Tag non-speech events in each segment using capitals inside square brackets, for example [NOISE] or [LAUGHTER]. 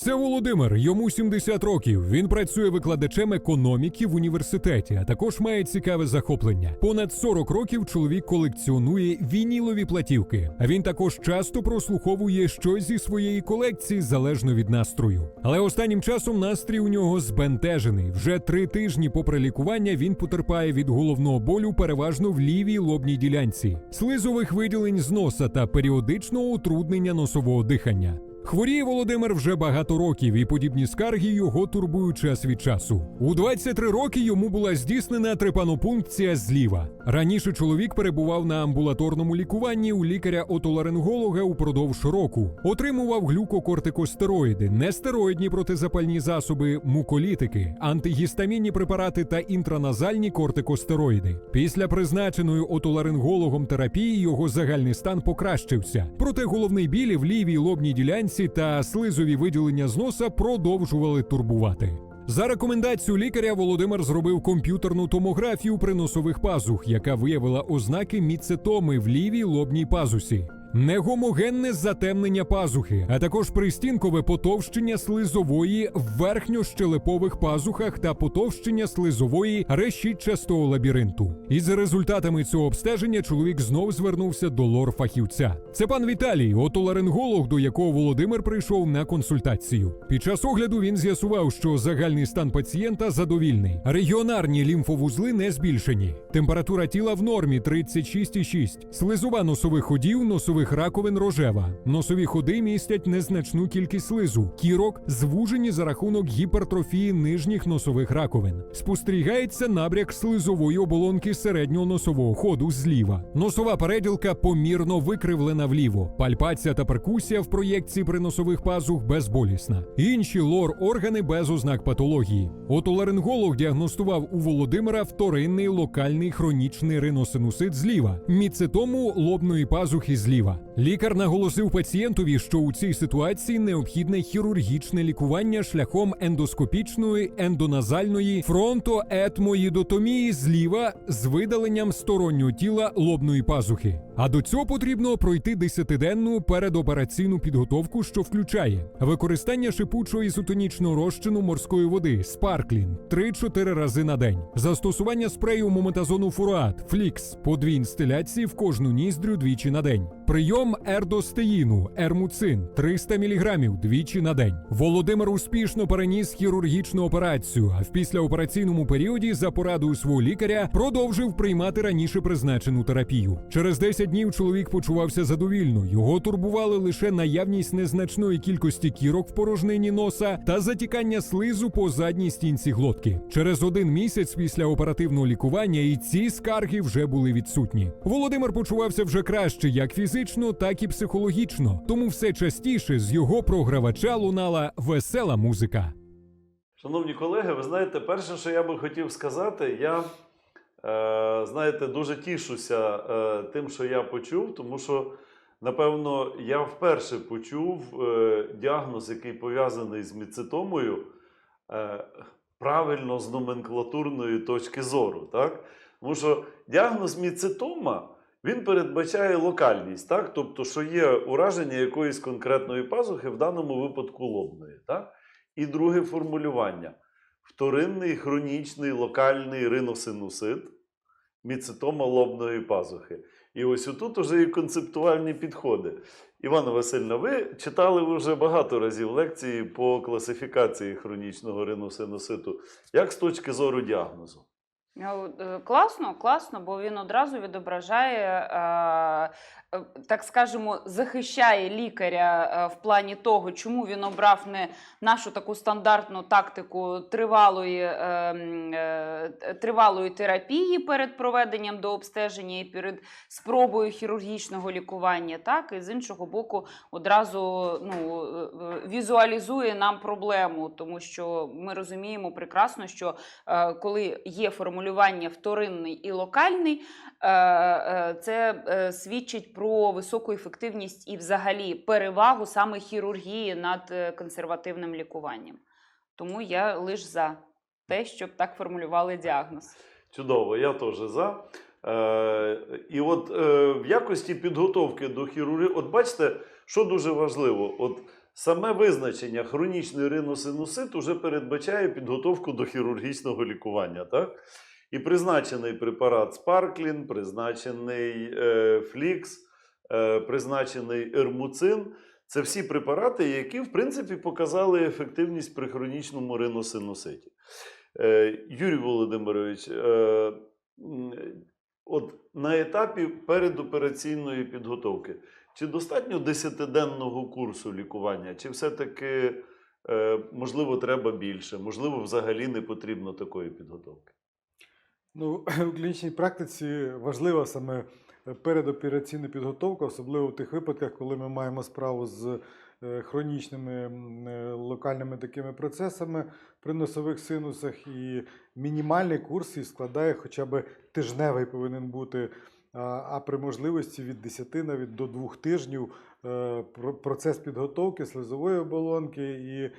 Це Володимир, йому 70 років. Він працює викладачем економіки в університеті, а також має цікаве захоплення. Понад 40 років чоловік колекціонує вінілові платівки. А він також часто прослуховує щось зі своєї колекції залежно від настрою. Але останнім часом настрій у нього збентежений. Вже три тижні попри лікування він потерпає від головного болю переважно в лівій лобній ділянці, слизових виділень з носа та періодичного утруднення носового дихання. Хворіє Володимир вже багато років, і подібні скарги його турбують час від часу. У 23 роки йому була здійснена трепанопункція зліва. Раніше чоловік перебував на амбулаторному лікуванні у лікаря-отоларинголога упродовж року. Отримував глюкокортикостероїди, нестероїдні протизапальні засоби, муколітики, антигістамінні препарати та інтраназальні кортикостероїди. Після призначеної отоларингологом терапії його загальний стан покращився. Проте головний білі в лівій лобній ділянці та слизові виділення з носа продовжували турбувати. За рекомендацією лікаря Володимир зробив комп'ютерну томографію при носових пазух, яка виявила ознаки міцетоми в лівій лобній пазусі. Негомогенне затемнення пазухи, а також пристінкове потовщення слизової в верхньощелепових пазухах та потовщення слизової решітчастого лабіринту. І за результатами цього обстеження чоловік знов звернувся до лор-фахівця. Це пан Віталій, отоларинголог, до якого Володимир прийшов на консультацію. Під час огляду він з'ясував, що загальний стан пацієнта задовільний. Регіонарні лімфовузли не збільшені. Температура тіла в нормі 36,6. Слизова носових ходів, носових раковин рожева. Носові ходи містять незначну кількість слизу. Кірок звужені за рахунок гіпертрофії нижніх носових раковин. Спостерігається набряк слизової оболонки середнього носового ходу зліва. Носова переділка помірно викривлена вліво. Пальпація та перкусія в проєкції при носових пазух безболісна. Інші лор-органи без ознак патології. Отоларинголог діагностував у Володимира вторинний локальний хронічний риносинусит зліва, міцетому лобної пазухи зліва. Києва. Лікар наголосив пацієнтові, що у цій ситуації необхідне хірургічне лікування шляхом ендоскопічної ендоназальної фронтоетмоїдотомії зліва з видаленням стороннього тіла лобної пазухи. А до цього потрібно пройти десятиденну передопераційну підготовку, що включає використання шипучого ізотонічного розчину морської води спарклін 3-4 рази на день, застосування спрею мометазону фуруат флікс по дві інстиляції в кожну ніздрю двічі на день. Прийом ердостеїну, ермуцин 300 мг двічі на день. Володимир успішно переніс хірургічну операцію, а в післяопераційному періоді за порадою свого лікаря продовжив приймати раніше призначену терапію. Через 10 днів чоловік почувався задовільно. Його турбували лише наявність незначної кількості кірок в порожнині носа та затікання слизу по задній стінці глотки. Через один місяць після оперативного лікування і ці скарги вже були відсутні. Володимир почувався вже краще, як фізично, так і психологічно. Тому все частіше з його програвача лунала весела музика. Шановні колеги, ви знаєте, перше, що я би хотів сказати, я е, знаєте, дуже тішуся е, тим, що я почув, тому що, напевно, я вперше почув е, діагноз, який пов'язаний з міцитомою, е, правильно з номенклатурної точки зору. Так? Тому що діагноз міцитома. Він передбачає локальність, так? тобто, що є ураження якоїсь конкретної пазухи, в даному випадку лобної. Так? І друге формулювання: вторинний хронічний локальний риносинусит, міцитома лобної пазухи. І ось отут уже і концептуальні підходи. Івана Васильівна, ви читали вже багато разів лекції по класифікації хронічного риносинуситу. Як з точки зору діагнозу? Ну, е, Класно, класно, бо він одразу відображає, е, е, так скажемо, захищає лікаря е, в плані того, чому він обрав не нашу таку стандартну тактику тривалої, е, е, тривалої терапії перед проведенням до обстеження і перед спробою хірургічного лікування, так? І з іншого боку, одразу ну, е, е, візуалізує нам проблему, тому що ми розуміємо прекрасно, що е, коли є формулювання вторинний і локальний, е, е, це е, свідчить про високу ефективність і взагалі перевагу саме хірургії над консервативним лікуванням. Тому я лише за те, щоб так формулювали діагноз. Чудово, я теж за. Е, і от е, в якості підготовки до хірургії, от бачите, що дуже важливо, от саме визначення хронічний риносинусит уже передбачає підготовку до хірургічного лікування. Так? І призначений препарат Спарклін, призначений е, Флікс, е, призначений Ермуцин. Це всі препарати, які, в принципі, показали ефективність при хронічному риносинуситі. Е, Юрій Володимирович, е, от на етапі передопераційної підготовки, чи достатньо 10-денного курсу лікування, чи все-таки, е, можливо, треба більше, можливо, взагалі не потрібно такої підготовки? Ну, [CLEARS THROAT] у клінічній практиці важлива саме е, передопераційна підготовка, особливо в тих випадках, коли ми маємо справу з е, хронічними е, локальними такими процесами при носових синусах. І мінімальний курс і складає хоча б тижневий повинен бути. А при можливості від 10 навіть до 2 тижнів про- процес підготовки слизової оболонки і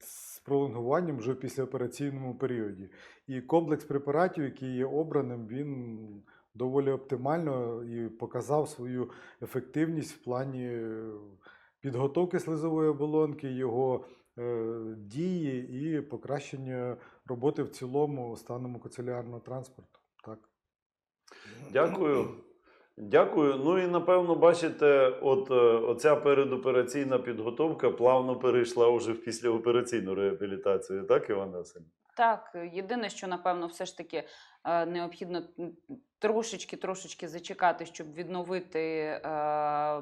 з пролонгуванням вже в післяопераційному періоді. І комплекс препаратів, який є обраним, він доволі оптимально і показав свою ефективність в плані е, підготовки слизової оболонки, його е, дії і покращення роботи в цілому стану мукоцелярного транспорту. Так. Дякую. Дякую. Ну і напевно, бачите, от е, оця передопераційна підготовка плавно перейшла вже в післяопераційну реабілітацію, так, Івана Васильівна? Так, єдине, що напевно, все ж таки е, необхідно трошечки трошечки зачекати, щоб відновити е,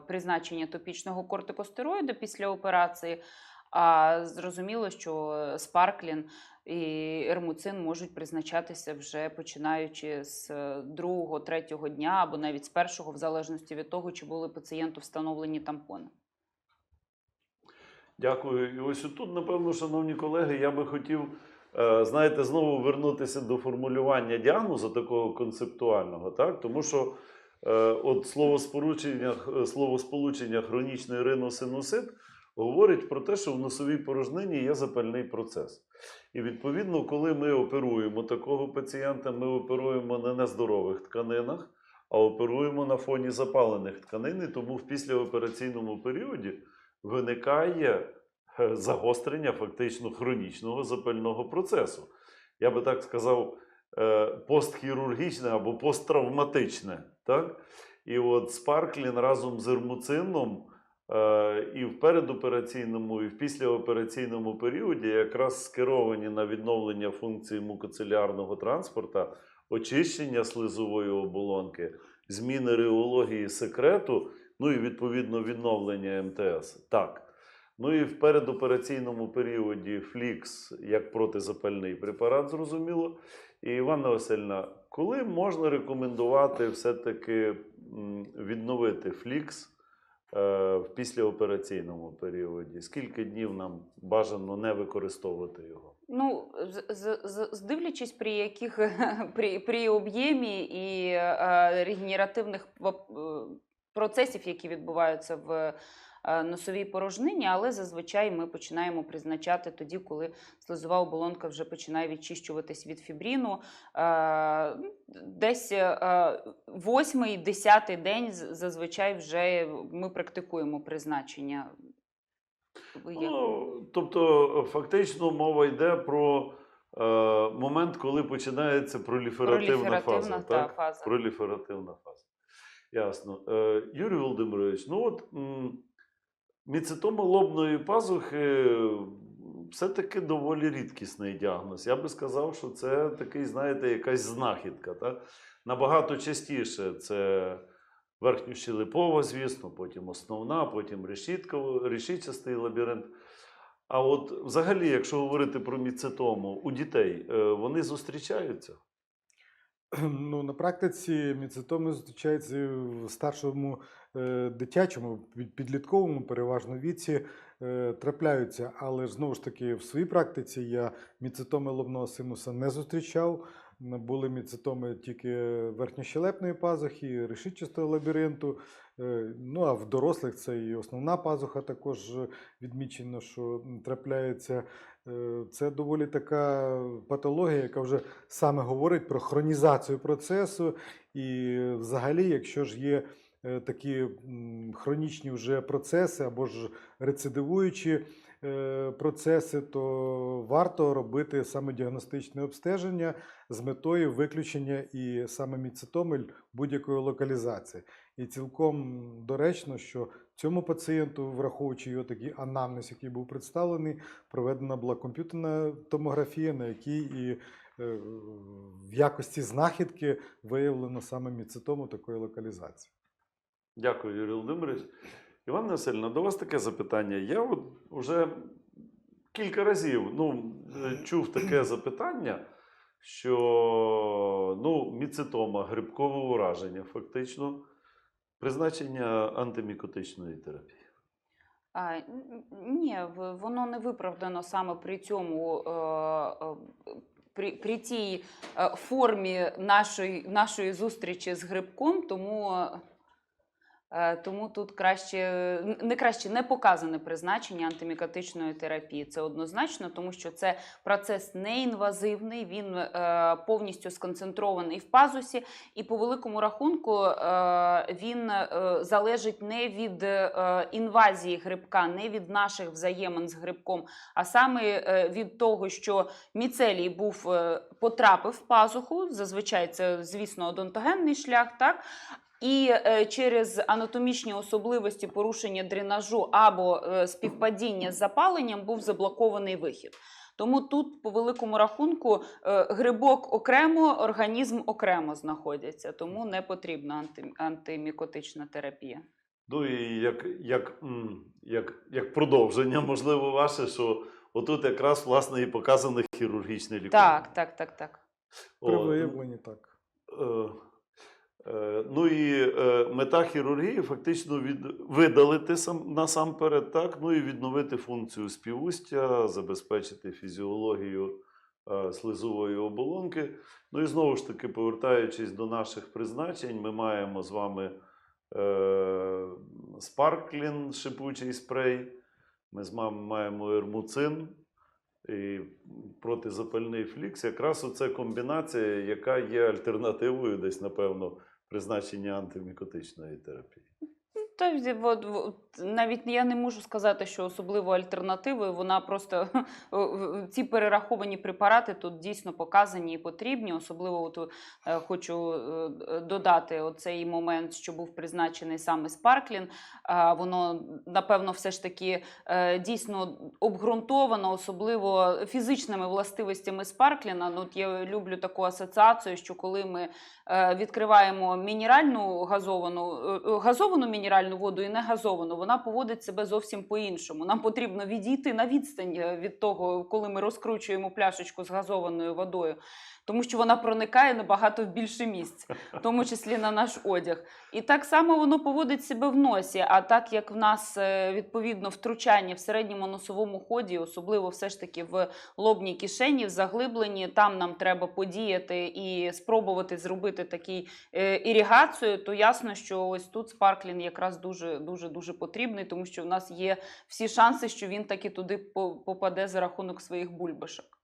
призначення топічного кортикостероїду після операції. А зрозуміло, що спарклін і ермуцин можуть призначатися вже починаючи з е, другого, третього дня або навіть з першого, в залежності від того, чи були пацієнту встановлені тампони. Дякую. І ось тут, напевно, шановні колеги, я би хотів, е, знаєте, знову вернутися до формулювання діагнозу такого концептуального, так? Тому що е, от словосполучення, х- словосполучення хронічний риносинусит говорить про те, що в носовій порожнині є запальний процес. І відповідно, коли ми оперуємо такого пацієнта, ми оперуємо не на здорових тканинах, а оперуємо на фоні запалених тканин, тому в післяопераційному періоді виникає е, загострення фактично хронічного запального процесу. Я би так сказав, е, постхірургічне або посттравматичне. Так? І от Спарклін разом з ермуцином і в передопераційному, і в післяопераційному періоді якраз скеровані на відновлення функції мукоцелярного транспорту, очищення слизової оболонки, зміни реології секрету, ну і відповідно відновлення МТС. Так. Ну і в передопераційному періоді Флікс як протизапальний препарат, зрозуміло. І Іванна Васильівна, коли можна рекомендувати все-таки відновити Флікс е, в післяопераційному періоді? Скільки днів нам бажано не використовувати його? Ну, з, з, з, з- дивлячись, при яких [LAUGHS] при, при об'ємі і е, регенеративних е, процесів, які відбуваються в е, носовій порожнині, але зазвичай ми починаємо призначати тоді, коли слизова оболонка вже починає відчищуватись від фібріну. Е, десь е, восьмий, десятий день зазвичай вже ми практикуємо призначення. Ну, тобто, фактично мова йде про е, момент, коли починається проліферативна, Проліферативна, фаза. та, так? фаза. Проліферативна фаза. Ясно. Е, Юрій Володимирович, ну от міцитома лобної пазухи все-таки доволі рідкісний діагноз. Я би сказав, що це такий, знаєте, якась знахідка. Так? Набагато частіше це верхньощелепова, звісно, потім основна, потім решітчастий лабіринт. А от взагалі, якщо говорити про міцитому, у дітей е, вони зустрічаються? Ну, на практиці міцитоми зустрічаються в старшому е, дитячому, підлітковому переважно віці е, трапляються. Але знову ж таки в своїй практиці я міцитоми лобного синуса не зустрічав. Були міцитоми тільки верхньощелепної пазухи, решітчастого лабіринту. Е, Ну а в дорослих це і основна пазуха також відмічено, що трапляється. Е, Це доволі така патологія, яка вже саме говорить про хронізацію процесу. І взагалі, якщо ж є е, такі хронічні вже процеси або ж рецидивуючі е, процеси, то варто робити саме діагностичне обстеження з метою виключення і саме міцитомель будь-якої локалізації. І цілком доречно, що цьому пацієнту, враховуючи його такий анамнез, який був представлений, проведена була комп'ютерна томографія, на якій і е, в якості знахідки виявлено саме міцитому такої локалізації. Дякую, Юрій Володимирович. Іван Васильівна, до вас таке запитання. Я от вже кілька разів ну, е, чув таке запитання, що ну, міцитома, грибкове ураження, фактично, призначення антимікотичної терапії. А, ні, воно не виправдано саме при цьому. е, е, При, при тій е, формі нашої, нашої зустрічі з грибком, тому, тому тут краще не краще не показане призначення антимікотичної терапії. Це однозначно, тому що це процес неінвазивний, він е, повністю сконцентрований в пазусі, і по великому рахунку е, він е, залежить не від е, інвазії грибка, не від наших взаємин з грибком, а саме е, від того, що міцелій був е, потрапив в пазуху. Зазвичай це, звісно, одонтогенний шлях, так. І е, через анатомічні особливості порушення дренажу або е, співпадіння з запаленням був заблокований вихід. Тому тут, по великому рахунку, е, грибок окремо, організм окремо знаходяться, тому не потрібна анти, антимікотична терапія. Ну і як, як, як, як продовження, можливо, ваше, що отут якраз власне і показане хірургічне лікування. Так, так, так, так. При виявленні так. Е, е, Ну і е, мета хірургії фактично від, видалити сам, насамперед, так, ну і відновити функцію співустя, забезпечити фізіологію е, слизової оболонки. Ну і знову ж таки, повертаючись до наших призначень, ми маємо з вами е, спарклін, шипучий спрей, ми з вами маємо ермуцин і протизапальний флікс. Якраз оце комбінація, яка є альтернативою десь, напевно, призначення антимікотичної терапії. Та навіть я не можу сказати, що особливо альтернативою. Вона просто [LAUGHS] ці перераховані препарати тут дійсно показані і потрібні. Особливо от, е, хочу е, додати оцей момент, що був призначений саме Спарклін. Воно напевно все ж таки е, дійсно обґрунтовано, особливо фізичними властивостями Спаркліна. Ну, от я люблю таку асоціацію, що коли ми відкриваємо мінеральну газовану, газовану мінеральну воду і не газовану, вона поводить себе зовсім по-іншому. Нам потрібно відійти на відстань е, від того, коли ми розкручуємо пляшечку з газованою водою. Тому що вона проникає набагато в більше місць, в тому числі на наш одяг. І так само воно поводить себе в носі. А так як в нас е, відповідно втручання в середньому носовому ході, особливо все ж таки в лобній кишені, в заглибленні, там нам треба подіяти і спробувати зробити такий е, іригацію, то ясно, що ось тут спарклін якраз дуже дуже дуже потрібний, тому що в нас є всі шанси, що він таки туди попаде за рахунок своїх бульбашок.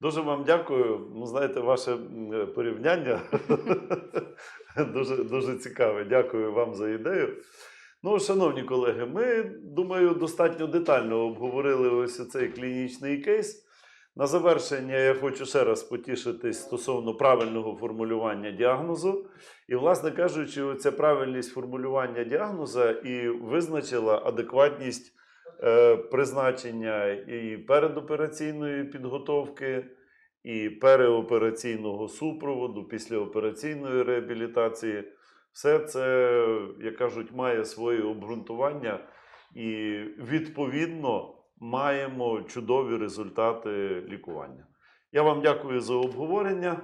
Дуже вам дякую. Ну, знаєте, ваше порівняння [LAUGHS] дуже, дуже цікаве. Дякую вам за ідею. Ну, шановні колеги, ми, думаю, достатньо детально обговорили ось цей клінічний кейс. На завершення я хочу ще раз потішитись стосовно правильного формулювання діагнозу. І, власне кажучи, ця правильність формулювання діагноза і визначила адекватність е, призначення і передопераційної підготовки, і переопераційного супроводу, післяопераційної реабілітації. Все це, як кажуть, має своє обґрунтування, і відповідно маємо чудові результати лікування. Я вам дякую за обговорення.